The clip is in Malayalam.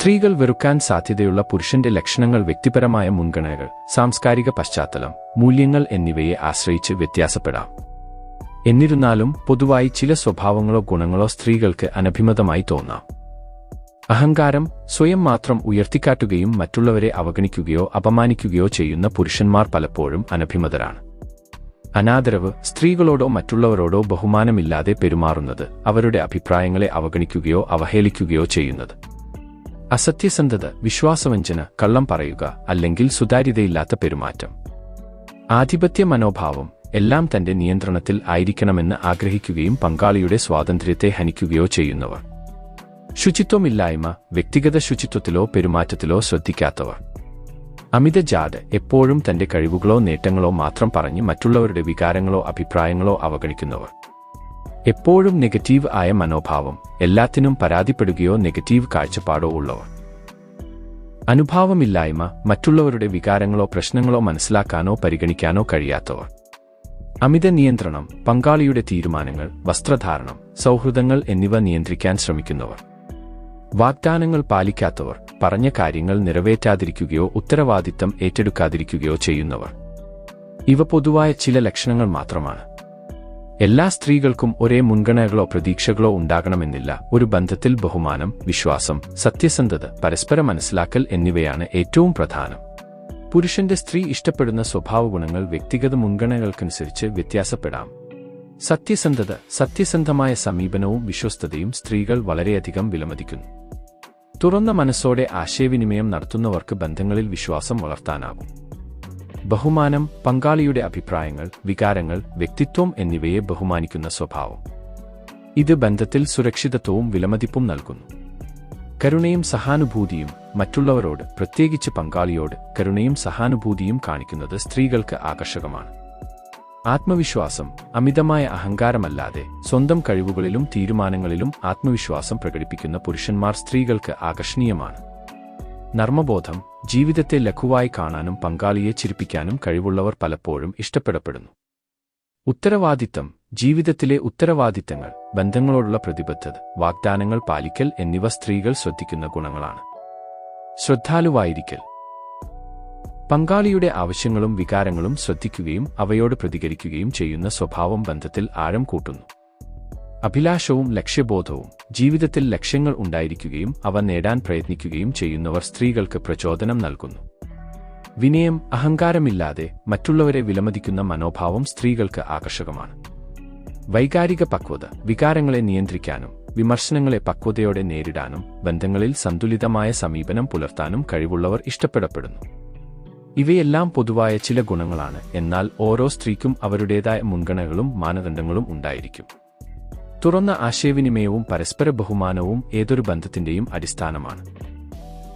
സ്ത്രീകൾ വെറുക്കാൻ സാധ്യതയുള്ള പുരുഷന്റെ ലക്ഷണങ്ങൾ വ്യക്തിപരമായ മുൻഗണനകൾ സാംസ്കാരിക പശ്ചാത്തലം മൂല്യങ്ങൾ എന്നിവയെ ആശ്രയിച്ച് വ്യത്യാസപ്പെടാം. എന്നിരുന്നാലും പൊതുവായി ചില സ്വഭാവങ്ങളോ ഗുണങ്ങളോ സ്ത്രീകൾക്ക് അനഭിമതമായി തോന്നാം. അഹങ്കാരം സ്വയം മാത്രം ഉയർത്തിക്കാട്ടുകയും മറ്റുള്ളവരെ അവഗണിക്കുകയോ അപമാനിക്കുകയോ ചെയ്യുന്ന പുരുഷന്മാർ പലപ്പോഴും അനഭിമതരാണ്. അനാദരവ് സ്ത്രീകളോടോ മറ്റുള്ളവരോടോ ബഹുമാനമില്ലാതെ പെരുമാറുന്നത് അവരുടെ അഭിപ്രായങ്ങളെ അവഗണിക്കുകയോ അവഹേളിക്കുകയോ ചെയ്യുന്നത്. അസത്യസന്ധത വിശ്വാസവഞ്ചന കള്ളം പറയുക അല്ലെങ്കിൽ സുതാര്യതയില്ലാത്ത പെരുമാറ്റം. ആധിപത്യ മനോഭാവം എല്ലാം തന്റെ നിയന്ത്രണത്തിൽ ആയിരിക്കണമെന്ന് ആഗ്രഹിക്കുകയും പങ്കാളിയുടെ സ്വാതന്ത്ര്യത്തെ ഹനിക്കുകയോ ചെയ്യുന്നവർ. ശുചിത്വമില്ലായ്മ വ്യക്തിഗത ശുചിത്വത്തിലോ പെരുമാറ്റത്തിലോ ശ്രദ്ധിക്കാത്തവർ. അമിത ജാഡ് എപ്പോഴും തന്റെ കഴിവുകളോ നേട്ടങ്ങളോ മാത്രം പറഞ്ഞ് മറ്റുള്ളവരുടെ വികാരങ്ങളോ അഭിപ്രായങ്ങളോ അവഗണിക്കുന്നവർ. എപ്പോഴും നെഗറ്റീവ് ആയ മനോഭാവം എല്ലാത്തിനും പരാതിപ്പെടുകയോ നെഗറ്റീവ് കാഴ്ചപ്പാടോ ഉള്ളവർ. അനുഭാവമില്ലായ്മ മറ്റുള്ളവരുടെ വികാരങ്ങളോ പ്രശ്നങ്ങളോ മനസ്സിലാക്കാനോ പരിഗണിക്കാനോ കഴിയാത്തവർ. അമിത നിയന്ത്രണം പങ്കാളിയുടെ തീരുമാനങ്ങൾ വസ്ത്രധാരണം സൗഹൃദങ്ങൾ എന്നിവ നിയന്ത്രിക്കാൻ ശ്രമിക്കുന്നവർ. വാഗ്ദാനങ്ങൾ പാലിക്കാത്തവർ പറഞ്ഞ കാര്യങ്ങൾ നിറവേറ്റാതിരിക്കുകയോ ഉത്തരവാദിത്തം ഏറ്റെടുക്കാതിരിക്കുകയോ ചെയ്യുന്നവർ. ഇവ പൊതുവായ ചില ലക്ഷണങ്ങൾ മാത്രമാണ്. എല്ലാ സ്ത്രീകൾക്കും ഒരേ മുൻഗണനകളോ പ്രതീക്ഷകളോ ഉണ്ടാകണമെന്നില്ല. ഒരു ബന്ധത്തിൽ ബഹുമാനം വിശ്വാസം സത്യസന്ധത പരസ്പര മനസ്സിലാക്കൽ എന്നിവയാണ് ഏറ്റവും പ്രധാനം. പുരുഷന്റെ സ്ത്രീ ഇഷ്ടപ്പെടുന്ന സ്വഭാവഗുണങ്ങൾ വ്യക്തിഗത മുൻഗണനകൾക്കനുസരിച്ച് വ്യത്യാസപ്പെടാം. സത്യസന്ധത സത്യസന്ധമായ സമീപനവും വിശ്വസ്തതയും സ്ത്രീകൾ വളരെയധികം വിലമതിക്കുന്നു. തുറന്ന മനസ്സോടെ ആശയവിനിമയം നടത്തുന്നവർക്ക് ബന്ധങ്ങളിൽ വിശ്വാസം വളർത്താനാകും. ബഹുമാനം പങ്കാളിയുടെ അഭിപ്രായങ്ങൾ വികാരങ്ങൾ വ്യക്തിത്വം എന്നിവയെ ബഹുമാനിക്കുന്ന സ്വഭാവം. ഇത് ബന്ധത്തിൽ സുരക്ഷിതത്വവും വിലമതിപ്പും നൽകുന്നു. കരുണയും സഹാനുഭൂതിയും മറ്റുള്ളവരോട് പ്രത്യേകിച്ച് പങ്കാളിയോട് കരുണയും സഹാനുഭൂതിയും കാണിക്കുന്നത് സ്ത്രീകൾക്ക് ആകർഷകമാണ്. ആത്മവിശ്വാസം അമിതമായ അഹങ്കാരമല്ലാതെ സ്വന്തം കഴിവുകളിലും തീരുമാനങ്ങളിലും ആത്മവിശ്വാസം പ്രകടിപ്പിക്കുന്ന പുരുഷന്മാർ സ്ത്രീകൾക്ക് ആകർഷണീയമാണ്. നർമ്മബോധം ജീവിതത്തെ ലഘുവായി കാണാനും പങ്കാളിയെ ചിരിപ്പിക്കാനും കഴിവുള്ളവർ പലപ്പോഴും ഇഷ്ടപ്പെടപ്പെടുന്നു. ഉത്തരവാദിത്തം ജീവിതത്തിലെ ഉത്തരവാദിത്തങ്ങൾ ബന്ധങ്ങളോടുള്ള പ്രതിബദ്ധത വാഗ്ദാനങ്ങൾ പാലിക്കൽ എന്നിവ സ്ത്രീകൾ ശ്രദ്ധിക്കുന്ന ഗുണങ്ങളാണ്. ശ്രദ്ധാലുവായിരിക്കൽ. പങ്കാളിയുടെ ആവശ്യങ്ങളും വികാരങ്ങളും ശ്രദ്ധിക്കുകയും അവയോട് പ്രതികരിക്കുകയും ചെയ്യുന്ന സ്വഭാവം ബന്ധത്തിൽ ആഴം കൂട്ടുന്നു. അഭിലാഷവും ലക്ഷ്യബോധവും ജീവിതത്തിൽ ലക്ഷ്യങ്ങൾ ഉണ്ടായിരിക്കുകയും അവ നേടാൻ പ്രയത്നിക്കുകയും ചെയ്യുന്നവർ സ്ത്രീകൾക്ക് പ്രചോദനം നൽകുന്നു. വിനയം അഹങ്കാരമില്ലാതെ മറ്റുള്ളവരെ വിലമതിക്കുന്ന മനോഭാവം സ്ത്രീകൾക്ക് ആകർഷകമാണ്. വൈകാരിക പക്വത വികാരങ്ങളെ നിയന്ത്രിക്കാനും വിമർശനങ്ങളെ പക്വതയോടെ നേരിടാനും ബന്ധങ്ങളിൽ സന്തുലിതമായ സമീപനം പുലർത്താനും കഴിവുള്ളവർ ഇഷ്ടപ്പെടപ്പെടുന്നു. ഇവയെല്ലാം പൊതുവായ ചില ഗുണങ്ങളാണ് എന്നാൽ ഓരോ സ്ത്രീക്കും അവരുടേതായ മുൻഗണനകളും മാനദണ്ഡങ്ങളും ഉണ്ടായിരിക്കും. തുറന്ന ആശയവിനിമയവും പരസ്പര ബഹുമാനവും ഏതൊരു ബന്ധത്തിന്റെയും അടിസ്ഥാനമാണ്.